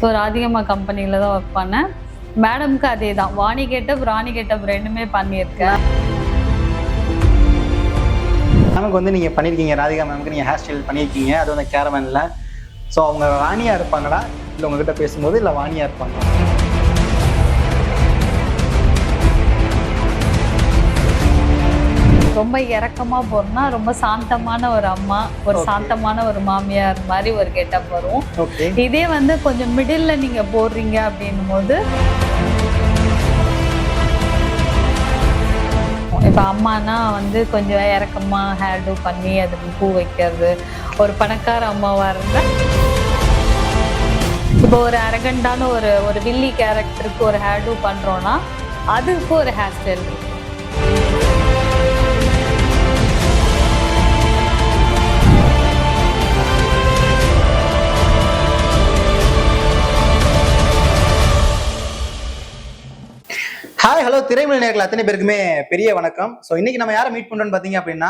So ராதிகம்மா கம்பெனியில் தான் work பண்ணேன். மேடம்க்கு அதே தான் வாணி கெட்டப் ராணி கெட்டப் ரெண்டுமே பண்ணியிருக்கேன். மேமுக்கு வந்து நீங்கள் பண்ணியிருக்கீங்க ராதிகா மேமுக்கு நீங்கள் ஹேர் ஸ்டைல் பண்ணியிருக்கீங்க அது வந்து கேரமேனில் ஸோ அவங்க வாணியாக இருப்பாங்களா? இல்லை உங்ககிட்ட பேசும்போது இல்லை வாணியாக இருப்பாங்களா? ரொம்ப இறக்கமா போறோம்னா ரொம்ப சாந்தமான ஒரு அம்மா ஒரு. சாந்தமான ஒரு மாமியார் மாதிரி ஒரு கெட்டப் வரும். இதே வந்து கொஞ்சம் மிடில்ல நீங்க போடுறீங்க அப்படின்னும் போது இப்போ அம்மானா வந்து கொஞ்சம் இறக்கமா ஹேர் டூ பண்ணி அதுக்கு பூ வைக்கிறது ஒரு பணக்கார அம்மாவா இருந்தா இப்போ ஒரு அரகண்டான ஒரு ஒரு வில்லி கேரக்டருக்கு ஒரு ஹேர் டூ பண்றோம்னா அதுக்கு ஒரு ஹேர் ஸ்டைல் இருக்கு. ஹாய் ஹலோ திரைமொழி நேர்கள் அத்தனை பேருக்குமே பெரிய வணக்கம். ஸோ இன்னைக்கு நம்ம யாரை மீட் பண்றோம்னு பார்த்தீங்க அப்படின்னா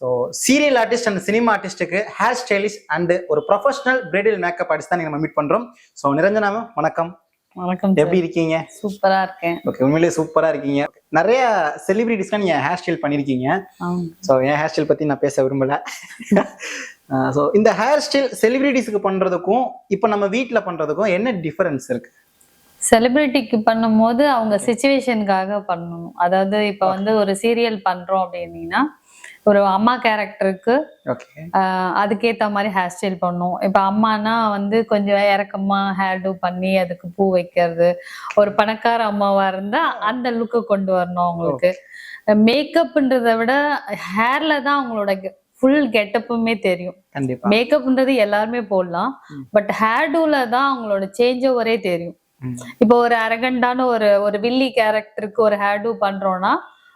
so serial artist and cinema ஆர்டிஸ்ட்டுக்கு hair stylist and ஒரு ப்ரொஃபஷனல் பிரைடல் மேக்கப் ஆர்டிஸ்ட் தான் நம்ம மீட் பண்றோம். ஸோ நிரஞ்சனா வணக்கம். வணக்கம் எப்படி இருக்கீங்க? சூப்பரா இருக்கேன். ஓகே உண்மையிலேயே சூப்பரா இருக்கீங்க. நிறைய செலிபிரிட்டிஸ்லாம் நீங்க ஹேர் ஸ்டைல் பண்ணியிருக்கீங்க. ஆமா. ஸோ என் ஹேர் ஸ்டைல் பத்தி நான் பேச விரும்பல. ஸோ இந்த ஹேர் ஸ்டைல் செலிபிரிட்டிஸ்க்கு பண்றதுக்கும் இப்போ நம்ம வீட்டில் பண்றதுக்கும் என்ன டிஃபரன்ஸ் இருக்கு? செலிபிரிட்டிக்கு பண்ணும்போது அவங்க சுச்சுவேஷனுக்காக பண்ணணும். அதாவது இப்போ வந்து ஒரு சீரியல் பண்றோம் அப்படின்னீங்கன்னா ஒரு அம்மா கேரக்டருக்கு அதுக்கேத்த மாதிரி ஹேர் ஸ்டைல் பண்ணும். இப்போ அம்மானா வந்து கொஞ்சம் இறக்கமா ஹேர் டூ பண்ணி அதுக்கு பூ வைக்கிறது. ஒரு பணக்கார அம்மாவா இருந்தா அந்த லுக்கு கொண்டு வரணும் அவங்களுக்கு. மேக்கப்ன்றதை விட ஹேர்ல தான் அவங்களோட ஃபுல் கெட்டப்புமே தெரியும். மேக்கப்ன்றது எல்லாருமே போடலாம். பட் ஹேர் டூல தான் அவங்களோட சேஞ்ச் ஓவரே தெரியும். இப்போ ஒரு அரகண்டான ஒரு ஒரு வில்லி கேரக்டருக்கு ஒரு ஹேர் டூ பண்றோம்னா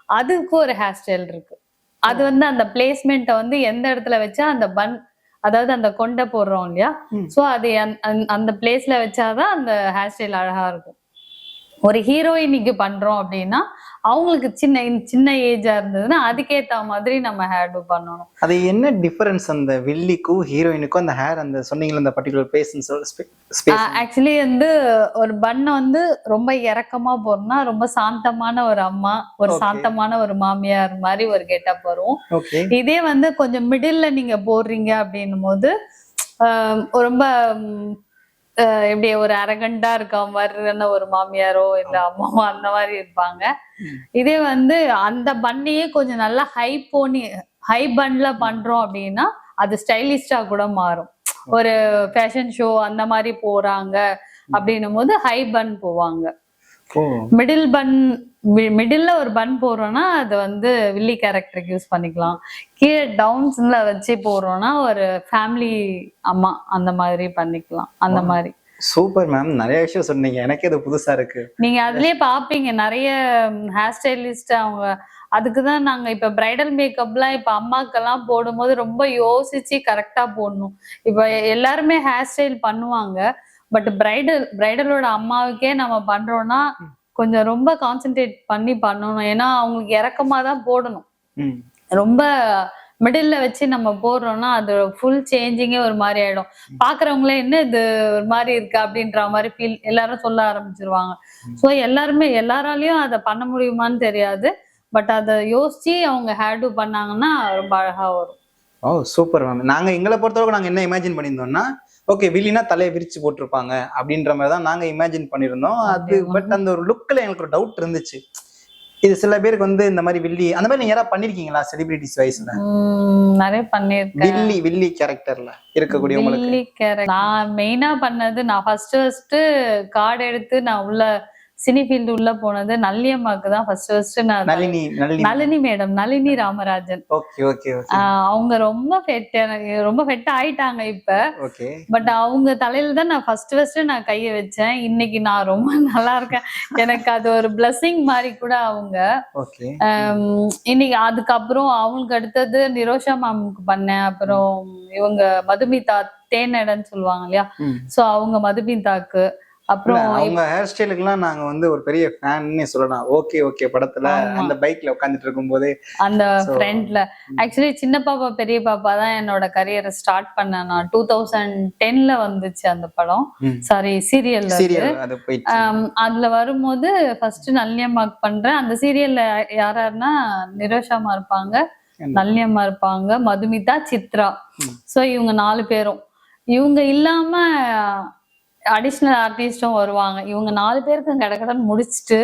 அதுக்கு ஒரு ஹேர் ஸ்டைல் இருக்கு. அது வந்து அந்த பிளேஸ்மெண்ட்டை வந்து எந்த இடத்துல வச்சா அந்த பன் அதாவது அந்த கொண்டை போடுறோம் இல்லையா. ஸோ அது அந்த பிளேஸ்ல வச்சாதான் அந்த ஹேர் ஸ்டைல் அழகா இருக்கும். ஒரு ஹீரோயினிக்கு பண்றோம் அப்படின்னா அவங்களுக்கு சின்ன சின்ன ஏஜா இருந்ததுன்னா அதுக்கேத்த மாதிரி நம்ம ஹேர் டூ பண்ணணும். அது என்ன டிஃபரன்ஸ் அந்த வில்லிக்கும் ஹீரோயினுக்கும் அந்த ஹேர் அந்த சொன்னீங்களா அந்த பர்டிகுலர் பேஸ் ஆக்சுவலி வந்து ஒரு பண்ணை வந்து ரொம்ப இறக்கமா போறோம்னா ரொம்ப சாந்தமான ஒரு அம்மா ஒரு. சாந்தமான ஒரு மாமியார் மாதிரி ஒரு கெட்டப் வரும். இதே வந்து கொஞ்சம் மிடில்ல நீங்க போடுறீங்க அப்படின்னும் போது ரொம்ப எப்படி ஒரு அரகண்டா இருக்க மாதிரியான ஒரு மாமியாரோ இல்ல அம்மாவோ அந்த மாதிரி இருப்பாங்க. இதே வந்து அந்த பண்ணையே கொஞ்சம் நல்லா ஹை போனி ஹை பன்ல பண்றோம் அப்படின்னா அது ஸ்டைலிஸ்டா கூட மாறும். ஒரு ஃபேஷன் ஷோ அந்த மாதிரி போறாங்க அப்படின்னும் போது ஹை பன் போவாங்க. மிடில் பன் மிடில்ல ஒரு பன் போடுறோம்னா அது வந்து வில்லி கேரக்டருக்கு யூஸ் பண்ணிக்கலாம். கீழே டவுன்ஸ்ல வச்சு போடுறோம்னா ஒரு ஃபேமிலி அம்மா அந்த மாதிரி பண்ணிக்கலாம். அந்த மாதிரி. சூப்பர் மேம் நிறைய விஷயம் சொன்னீங்க. எனக்கே இது புதுசா இருக்கு. நீங்க அதுலயே பாப்பீங்க. நிறைய ஹேர் ஸ்டைலிஸ்ட் அவங்க அதுக்கு தான் நாங்க இப்ப பிரைடல் மேக்கப்லாம் இப்ப அம்மாக்கெல்லாம் போடும்போது ரொம்ப யோசிச்சு கரெக்டா போடணும். இப்ப எல்லாருமே ஹேர் ஸ்டைல் பண்ணுவாங்க. பட் பிரைடல் பிரைடலோட அம்மாவுக்கே நம்ம பண்றோம்னா கொஞ்சம் ரொம்ப கான்சென்ட்ரேட் பண்ணி பண்ணணும். ஏன்னா அவங்களுக்கு இறக்கமா தான் போடணும். ரொம்ப மிடில்ல வச்சு நம்ம போடுறோம்னா அது ஃபுல் சேஞ்சிங்கே ஒரு மாதிரி ஆயிடும். பாக்குறவங்களே என்ன இது? ஒரு மாதிரி இருக்கு? அப்படின்ற மாதிரி ஃபீல் எல்லாரும் சொல்ல ஆரம்பிச்சிருவாங்க. ஸோ எல்லாருமே எல்லாராலையும் அதை பண்ண முடியுமான்னு தெரியாது. பட் அதை யோசிச்சு அவங்க ஹேர் டூ பண்ணாங்கன்னா ரொம்ப அழகா வரும். ஓ சூப்பர் மேம் நாங்க எங்களை பொறுத்தவரைக்கும் நாங்க என்ன இமேஜின் பண்ணியிருந்தோம்னா ஓகே வில்லினா தலையை விரிச்சு போட்டிருப்பாங்க அப்படின்ற மாதிரி தான் நாங்க இமேஜின் பண்ணியிருந்தோம். அது. பட் அந்த ஒரு லுக்ல எங்களுக்கு ஒரு டவுட் இருந்துச்சு. இது சில பேருக்கு வந்து இந்த மாதிரி வில்லி அந்த மாதிரி நீங்க யாராவது பண்ணிருக்கீங்களா செலிபிரிட்டிஸ் உம் நிறைய பண்ணியிருக்கேன். வில்லி வில்லி கேரக்டர்ல இருக்கக்கூடியவங்களுக்கு வில்லி கேரக்டர் நான் மெயினா பண்ணது நான் ஃபர்ஸ்ட் ஃபர்ஸ்ட் கார்டு எடுத்து நான் உள்ள சினி ஃபீல்டு உள்ள போனது நல்லியம்மாக்கு தான் ஃபர்ஸ்ட் ஃபர்ஸ்ட் நான் Nalini madam Nalini Ramarajan. Okay okay அவங்க ரொம்ப ஃபெட் ரொம்ப ஃபெட் ஆயிட்டாங்க இப்ப. ஓகே. பட் அவங்க தலையில தான் நான் ஃபர்ஸ்ட் ஃபர்ஸ்ட் நான் கையை வச்சேன். இன்னைக்கு நான் ரொம்ப நல்லா இருக்கேன். எனக்கு அது ஒரு blessing மாதிரி கூட அவங்க. இன்னைக்கு அதுக்கப்புறம் அவங்களுக்கு அடுத்தது நிரோஷா மேமுக்கு பண்ணேன். அப்புறம் இவங்க மதுமிதா தேனடன்னு சொல்லுவாங்க இல்லையா? சோ அவங்க மதுமிதாக்கு. அப்புறம் அவங்க ஹேர் ஸ்டைலுக்குலாம் நாங்க வந்து ஒரு பெரிய ஃபேன்னே சொல்லலாம். ஓகே ஓகே படத்துல. அந்த பைக்ல உட்காந்துட்டு இருக்கும்போது. அந்த So, ஃப்ரெண்ட்ல ஆக்சுவலி சின்ன பாப்பா பெரிய பாப்பா தான் என்னோட கரியரை ஸ்டார்ட் பண்ணேன். நான் டூ தௌசண்ட் டென்ல வந்துச்சு அந்த படம். சாரி சீரியல்ல சீரியல் ஆம், அதுல வரும்போது ஃபர்ஸ்ட் நல்லியம்மாக்கு பண்றேன். அந்த சீரியல்ல யார் யாருன்னா நிரோஷாமா இருப்பாங்க நல்லியம்மா இருப்பாங்க மதுமிதா சித்ரா. சோ இவங்க நாலு பேரும். இவங்க இல்லாம அடிஷ்னல் ஆர்டிஸ்டும் வருவாங்க. இவங்க நாலு பேருக்கு கடகடன்னு முடிச்சுட்டு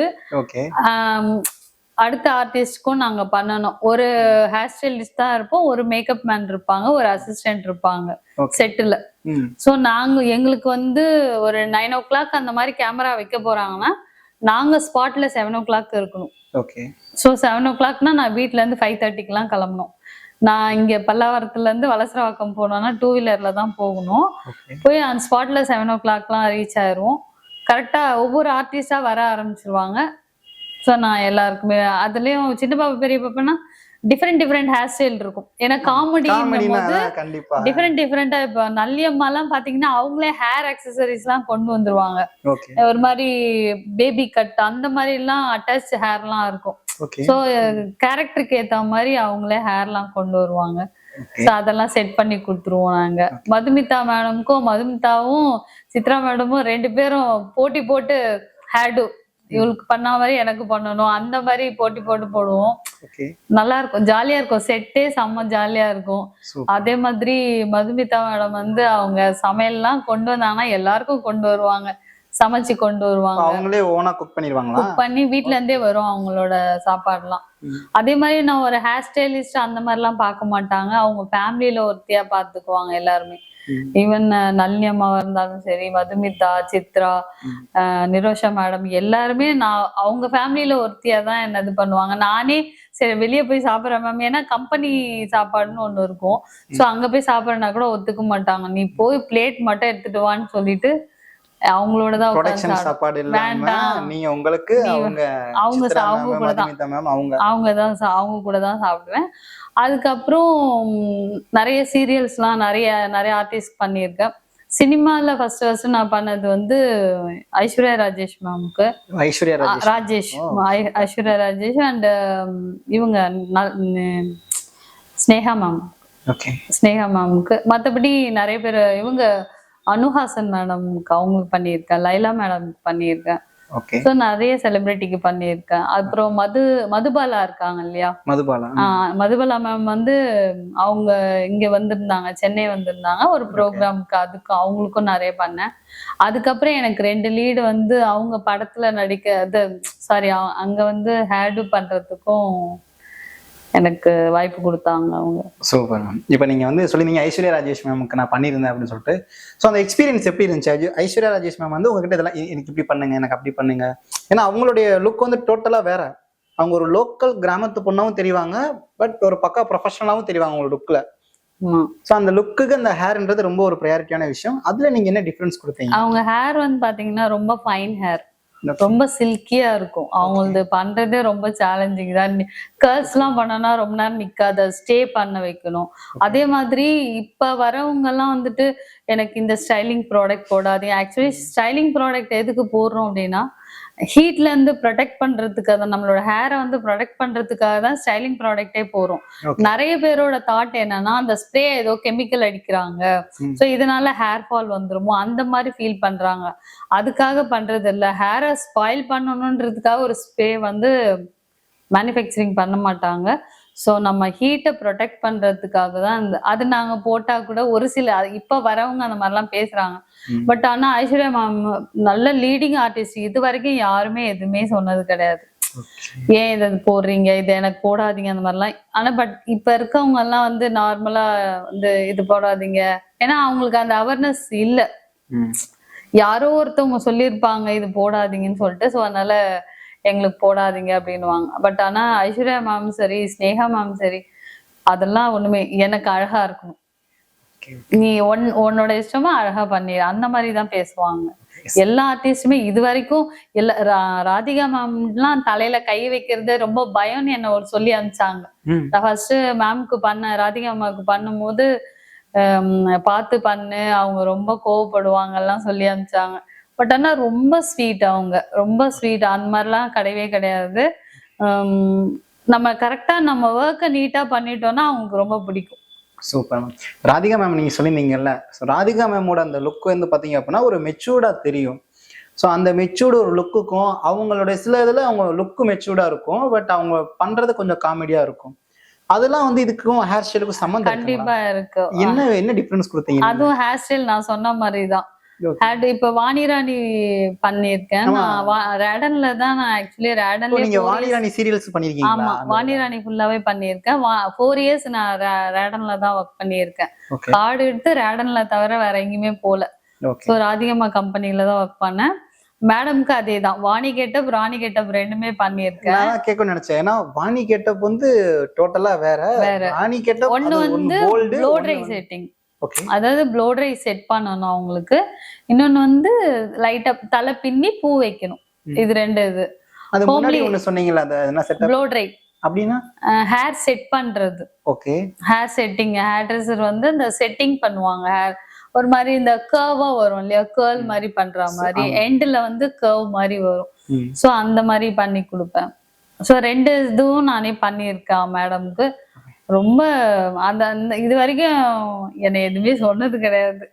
அடுத்த ஆர்டிஸ்ட்க்கும் நாங்க பண்ணணும். ஒரு ஹேர் ஸ்டைலிஸ்ட் தான் இருப்போம் ஒரு மேக்கப் மேன் இருப்பாங்க ஒரு அசிஸ்டன்ட் இருப்பாங்க. செட்டில் ஸோ நாங்க எங்களுக்கு வந்து ஒரு நைன் ஓ கிளாக் அந்த மாதிரி கேமரா வைக்க போறாங்கன்னா நாங்க ஸ்பாட்ல செவன் ஓ கிளாக் இருக்கணும். ஓகே ஸோ செவன் ஓ கிளாக்னா நான் வீட்ல இருந்து ஃபைவ் தேர்ட்டிக்கெலாம் கிளம்பணும். நான் இங்க பல்லாவரத்துல இருந்து வலசரவாக்கம் போனோம்னா டூ வீலர்ல தான் போகணும். போய் அந்த ஸ்பாட்ல செவன் ஓ கிளாக்லாம் ரீச் ஆயிரும். கரெக்டா ஒவ்வொரு ஆர்டிஸ்டா வர ஆரம்பிச்சிருவாங்க. ஸோ நான் எல்லாருக்குமே அதுலயும் சின்ன பாப்பா பெரிய பாப்பானா டிஃப்ரெண்ட் டிஃப்ரெண்ட் ஹேர் ஸ்டைல் இருக்கும். ஏன்னா காமெடி டிஃப்ரெண்ட் டிஃப்ரெண்டா இப்போ நல்லியம்மாலாம் பாத்தீங்கன்னா அவங்களே ஹேர் அக்சசரிஸ் எல்லாம் கொண்டு வந்துருவாங்க. ஒரு மாதிரி பேபி கட் அந்த மாதிரி எல்லாம் அட்டாச் ஹேர்லாம் இருக்கும். ஓகே ஸோ கேரக்டருக்கு ஏத்த மாதிரி அவங்களே ஹேர்லாம் கொண்டு வருவாங்க. ஸோ அதெல்லாம் செட் பண்ணி கொடுத்துருவோம் நாங்க. மதுமிதா மேடம்க்கும் மதுமிதாவும் சித்ரா மேடமும் ரெண்டு பேரும் போட்டி போட்டு ஹேர்டு இவளுக்கு பண்ண மாதிரி எனக்கு பண்ணணும். அந்த மாதிரி போட்டி போட்டு போடுவோம். நல்லா இருக்கும். ஜாலியா இருக்கும். செட்டே செம்ம ஜாலியா இருக்கும். அதே மாதிரி மதுமிதா மேடம் வந்து அவங்க சமையல்லாம் கொண்டு வந்தாங்கன்னா எல்லாருக்கும் கொண்டு வருவாங்க. சமைச்சு கொண்டு வருவாங்க. அவங்களே ஓனா குக் பண்ணிடுவாங்களா? குக் பண்ணி வீட்ல இருந்தே வரும் அவங்களோட சாப்பாடுலாம். அதே மாதிரி நான் ஒரு ஹேர் ஸ்டைலிஸ்ட் அந்த மாதிரிலாம் பார்க்க மாட்டாங்க. அவங்க ஃபேமிலியில ஒருத்தியா பார்த்துக்குவாங்க எல்லாருமே. ஈவன் நளினி அம்மாவா இருந்தாலும் சரி மதுமிதா சித்ரா நிரோஷா மேடம் எல்லாருமே நான் அவங்க ஃபேமிலியில ஒருத்தியா தான் என்ன இது பண்ணுவாங்க. நானே சரி வெளியே போய் சாப்பிட்றேன் மேம். ஏன்னா கம்பெனி சாப்பாடுன்னு ஒண்ணு இருக்கும். ஸோ அங்க போய் சாப்பிட்றேன்னா கூட ஒத்துக்க மாட்டாங்க. நீ போய் பிளேட் மட்டும் எடுத்துட்டு வான்னு சொல்லிட்டு அவங்களோட தான் ப்ரொடக்ஷன். சாப்பாடு இல்லாம. நீங்க உங்களுக்கு அவங்க அவங்க அவங்க கூட தான் அவங்க. அவங்க தான் அவங்க கூட தான் சாப்பிடுவேன். அதுக்கப்புறம் நிறைய சீரியல்ஸ்லாம் நிறைய நிறைய ஆர்டிஸ்ட் பண்ணியிருக்கேன். சினிமாவில் ஃபர்ஸ்ட் ஃபர்ஸ்ட் நான் பண்ணது வந்து ஐஸ்வர்யா ராஜேஷ் மேம்க்கு ஐஸ்வர்யா ராஜேஷ் ஐஸ்வர்யா ராஜேஷ் அண்ட் இவங்க ந- ந- ஸ்னேகா மேம் ஓகே ஸ்னேகா மேம்க்கு மற்றபடி நிறைய பேர் இவங்க அனுஹாசன் மேடம்க்கு அவங்களுக்கு பண்ணியிருக்கேன் லைலா மேடம்க்கு பண்ணியிருக்கேன். ஸோ நிறைய செலிபிரிட்டிக்கு பண்ணியிருக்கேன். அப்புறம் மது மதுபாலா இருக்காங்க இல்லையா? மதுபாலா? மதுபாலா மேம் வந்து அவங்க இங்க வந்திருந்தாங்க சென்னை வந்திருந்தாங்க. ஒரு ப்ரோக்ராம்க்கு அதுக்கு அவங்களுக்கும் நிறைய பண்ணேன். அதுக்கப்புறம் எனக்கு ரெண்டு லீடு வந்து அவங்க படத்துல நடிக்க அது சாரி அங்க வந்து ஹேர்டு பண்றதுக்கும் எனக்கு வாய்ப்பு கொடுத்தாங்க அவங்க. சூப்பர் மேம் இப்போ நீங்க வந்து சொல்லிருந்தீங்க ஐஸ்வர்யா ராஜேஷ் மேம்க்கு நான் பண்ணியிருந்தேன் அப்படின்னு சொல்லிட்டு. ஸோ அந்த எக்ஸ்பீரியன்ஸ் எப்படி இருந்துச்சு? ஐஸ்வர்யா ராஜேஷ் மேம் வந்து உங்ககிட்ட இதெல்லாம் எனக்கு இப்படி பண்ணுங்க எனக்கு அப்படி பண்ணுங்க. ஏன்னா அவங்களுடைய லுக் வந்து டோட்டலா வேற. அவங்க ஒரு லோக்கல் கிராமத்து பொண்ணாவும் தெரிவாங்க பட் ஒரு பக்கா ப்ரொஃபஷனலாவும் தெரிவாங்க அவங்க லுக்ல ஆமா. ஸோ அந்த லுக்குக்கு அந்த ஹேர்ன்றது ரொம்ப ஒரு ப்ரையாரிட்டியான விஷயம். அதுல நீங்க என்ன டிஃபரன்ஸ் கொடுத்தீங்க? அவங்க ஹேர் வந்து பாத்தீங்கன்னா ரொம்ப ஃபைன் ஹேர் ரொம்ப சில்கியா இருக்கும். அவங்களது பண்றதே ரொம்ப சேலஞ்சிங் தான். கேர்ள்ஸ் எல்லாம் பண்ணனா ரொம்ப நேரம் நிக்காத. ஸ்டே பண்ண வைக்கணும். அதே மாதிரி இப்ப வரவங்க எல்லாம் வந்துட்டு எனக்கு இந்த ஸ்டைலிங் ப்ராடக்ட் போடாதீங்க. ஆக்சுவலி ஸ்டைலிங் ப்ராடக்ட் எதுக்கு போடுறோம் அப்படின்னா ஹீட்ல இருந்து ப்ரொடெக்ட் பண்றதுக்காக தான் நம்மளோட ஹேரை வந்து ப்ரொடெக்ட் பண்றதுக்காக தான் ஸ்டைலிங் ப்ராடக்டே போறோம். நிறைய பேரோட தாட் என்னன்னா அந்த ஸ்ப்ரே ஏதோ கெமிக்கல் அடிக்கிறாங்க. ஸோ இதனால ஹேர் ஃபால் வந்துருமோ? அந்த மாதிரி ஃபீல் பண்றாங்க. அதுக்காக பண்றது இல்ல. ஹேரை ஸ்பாயில் பண்ணணுன்றதுக்காக ஒரு ஸ்ப்ரே வந்து மேனுஃபேக்சரிங் பண்ண மாட்டாங்க. ஸோ நம்ம ஹீட்டை ப்ரொடெக்ட் பண்றதுக்காக தான் அது நாங்க போட்டா கூட ஒரு சில இப்ப வரவங்க அந்த மாதிரிலாம் பேசுறாங்க. ம். பட் ஆனா ஐஸ்வர்யா மேம் நல்ல லீடிங் ஆர்டிஸ்ட் இது வரைக்கும் யாருமே எதுவுமே சொன்னது கிடையாது. ஏன் இதை போடுறீங்க? இது எனக்கு போடாதீங்க அந்த மாதிரிலாம். ஆனா பட் இப்ப இருக்கவங்க எல்லாம் வந்து நார்மலா வந்து இது போடாதீங்க. ஏன்னா அவங்களுக்கு அந்த அவேர்னஸ் இல்ல. யாரோ ஒருத்தவங்க சொல்லியிருப்பாங்க இது போடாதீங்கன்னு சொல்லிட்டு. ஸோ அதனால எங்களுக்கு போடாதீங்க அப்படின்னுவாங்க. பட் ஆனா ஐஸ்வர்யா மேம் சரி ஸ்னேகா மேம் சரி அதெல்லாம் ஒண்ணுமே எனக்கு அழகா இருக்கணும். நீ ஒன் உன்னோட இஷ்டமா அழகா பண்ணிடு அந்த மாதிரி தான் பேசுவாங்க. எல்லா ஆர்டிஸ்டுமே இது வரைக்கும் எல்லா ராதிகா மேம்லாம் தலையில கை வைக்கிறது ரொம்ப பயம்னு என்ன ஒரு சொல்லி அனுப்பிச்சாங்க. நான் ஃபர்ஸ்ட் மேம்க்கு பண்ண ராதிகா அம்மாவுக்கு பண்ணும்போது பார்த்து பண்ணு. அவங்க ரொம்ப கோவப்படுவாங்க எல்லாம் சொல்லி அனுப்பிச்சாங்க. பட் ஆனா ரொம்ப ஸ்வீட் அவங்க. ரொம்ப ஸ்வீட் அந்த மாதிரிலாம் கிடையவே கிடையாது. நம்ம கரெக்டா நம்ம ஒர்க்கை நீட்டா பண்ணிட்டோம்னா அவங்களுக்கு ரொம்ப பிடிக்கும். சூப்பர் மேம் ராதிகா மேம் நீங்க சொல்லியிருந்தீங்கல்ல. ஸோ ராதிகா மேமோட அந்த லுக் வந்து பாத்தீங்க அப்படின்னா ஒரு மெச்சூர்டா தெரியும். ஸோ அந்த மெச்சூர்டு ஒரு லுக்குக்கும் அவங்களுடைய சில இதுல அவங்க லுக்கு மெச்சூர்டா இருக்கும். பட் அவங்க பண்றது கொஞ்சம் காமெடியா இருக்கும். அதெல்லாம் வந்து இதுக்கும் ஹேர் ஸ்டைலுக்கும் சம்மந்தம்? கண்டிப்பா இருக்கு. என்ன என்ன டிஃபரன்ஸ் கொடுத்தீங்க அதுவும் ஹேர் ஸ்டைல் நான் சொன்ன மாதிரிதான். Okay. ஹேர் இப்ப வாணிராணி ஆமா. வா- ரேடன்ல தான் நான் ஆக்சுவலி ரேடன்ல நீங்க வாணிராணி சீரியல்ஸ் ஆமா. பண்ணிருக்கீங்களா வாணிராணி ஃபுல்லாவே பண்ணியிருக்கேன். ஃபோர் இயர்ஸ் நான் ரேடன்ல தான் ஒர்க் பண்ணியிருக்கேன். ஓகே கார்டு எடுத்து ரேடன்ல தவிர வேற எங்கேயுமே போல. ஸோ ராதிகம்மா கம்பெனில தான் ஒர்க் பண்ணேன். மேடம்க்கு அதே தான் வாணி கெட்டப் ராணி கெட்டப் ரெண்டுமே பண்ணியிருக்கேன். நான் கேட்க நினைச்சேன். ஏன்னா வாணி கெட்டப் வந்து டோட்டலா வேற. வாணி கெட்டப் ஒண்ணு வந்து ப்ளோ ட்ரை செட்டிங் அதாவது ப்ளோ ட்ரை செட் பண்ணணும் அவங்களுக்கு. இன்னொன்னு வந்து லைட்டா தலை பின்னி பூ வைக்கணும். இது ரெண்டு இது. அது முன்னாடி என்ன ப்ளோ ட்ரை அப்படின்னா? ஹேர் செட் பண்றது. Okay hair setting hair dresser வந்து இந்த செட்டிங் பண்ணுவாங்க. ஹேர் ஒரு மாதிரி இந்த கர்வா வரும் இல்லையா? கேர்ள் மாதிரி பண்ற மாதிரி. எண்ட்ல வந்து கர்வ் மாதிரி வரும். ஸோ அந்த மாதிரி பண்ணி கொடுப்பேன். ஸோ ரெண்டு இதுவும் நானே பண்ணியிருக்கேன் மேடம்க்கு ரொம்ப அந்த அந்த இது வரைக்கும் என்னை எதுவுமே சொன்னது கிடையாது.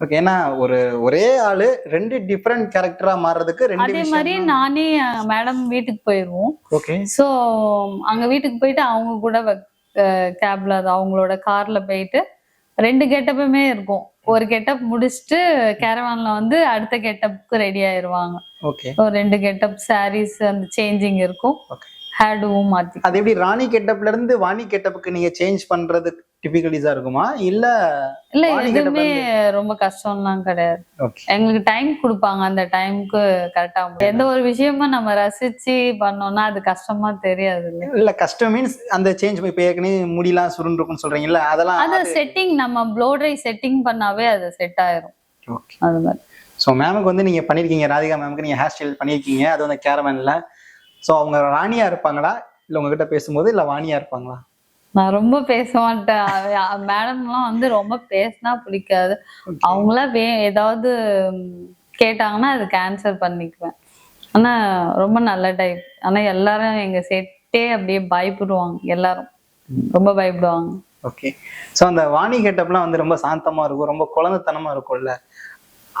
ஓகே ஏன்னா ஒரு ஒரே ஆளு ரெண்டு டிஃபரெண்ட் கேரக்டரா மாறுறதுக்கு ரெண்டு அதே மாதிரி நானே மேடம் வீட்டுக்கு போயிடுவோம் ஓகே ஸோ அங்க வீட்டுக்கு போயிட்டு அவங்க கூட கேப்ல அவங்களோட கார்ல போயிட்டு ரெண்டு கெட்டப்புமே இருக்கும். ஒரு கெட்டப் முடிச்சுட்டு கேரவான்ல வந்து அடுத்த கெட்டப்புக்கு ரெடி ஆயிருவாங்க. ஓகே ரெண்டு கெட்டப் சாரீஸ் அந்த சேஞ்சிங் இருக்கும். Okay. ஹேர்டுவும் மாத்தி அது எப்படி ராணி கெட்டப்ல இருந்து வாணி கெட்டப்புக்கு நீங்க சேஞ்ச் பண்றது டிபிகலிஸா இருக்குமா? இல்ல இல்ல எதுவுமே ரொம்ப கஷ்டம்லாம் கிடையாது. எங்களுக்கு டைம் கொடுப்பாங்க அந்த டைம்க்கு கரெக்டா எந்த ஒரு விஷயமும் நம்ம ரசிச்சு பண்ணோம்னா அது கஷ்டமா தெரியாது இல்ல கஷ்டம் மீன்ஸ் அந்த சேஞ்ச் இப்ப ஏற்கனவே முடியலாம் சுருண்டுருக்கும்னு சொல்றீங்கல்ல அதெல்லாம் அது செட்டிங் நம்ம ப்ளோ ட்ரை செட்டிங் பண்ணாவே அது செட் ஆயிரும். அது மாதிரி. ஸோ மேமுக்கு வந்து நீங்க பண்ணிருக்கீங்க ராதிகா மேமுக்கு நீங்க ஹேர் ஸ்டைல் பண்ணிருக்கீங்க அது வந்து கேரவன்ல ஸோ அவங்க ராணியா இருப்பாங்களா? இல்ல உங்ககிட்ட பேசும்போது இல்ல வாணியா இருப்பாங்களா? நான் ரொம்ப பேச மாட்டேன். மேடம்லாம் வந்து ரொம்ப பேசினா பிடிக்காது. அவங்களா வே ஏதாவது கேட்டாங்கன்னா அதுக்கு ஆன்சர் பண்ணிக்குவேன். ஆனா ரொம்ப நல்ல டைப் ஆனா எல்லாரும் எங்க செட்டே அப்படியே பயப்படுவாங்க எல்லாரும். ரொம்ப பயப்படுவாங்க. ஓகே ஸோ அந்த வாணி கெட்டப்லாம் வந்து ரொம்ப சாந்தமா இருக்கும். ரொம்ப குழந்தைத்தனமா இருக்கும்ல.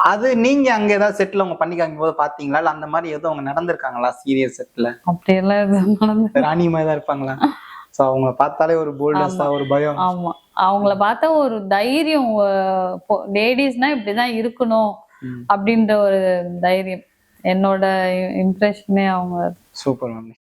அது நீங்க அங்க ஏதாவது செட்ல அவங்க பண்ணி காமிக்கும் போது பாத்தீங்களா? இல்ல அந்த மாதிரி எதுவும் அவங்க நடந்திருக்காங்களா? சீரியஸ் செட்ல அப்படியெல்லாம் எதுவும் நடந்து ராணி மாதிரி தான் இருப்பாங்களா? ஸோ அவங்கள பார்த்தாலே ஒரு போல்டஸா ஒரு பயம். ஆமா. அவங்கள பார்த்தா ஒரு தைரியம் லேடிஸ்னா இப்படிதான் இருக்கணும். அப்படின்ற ஒரு தைரியம். என்னோட இம்ப்ரெஷனே அவங்க. Super ma'am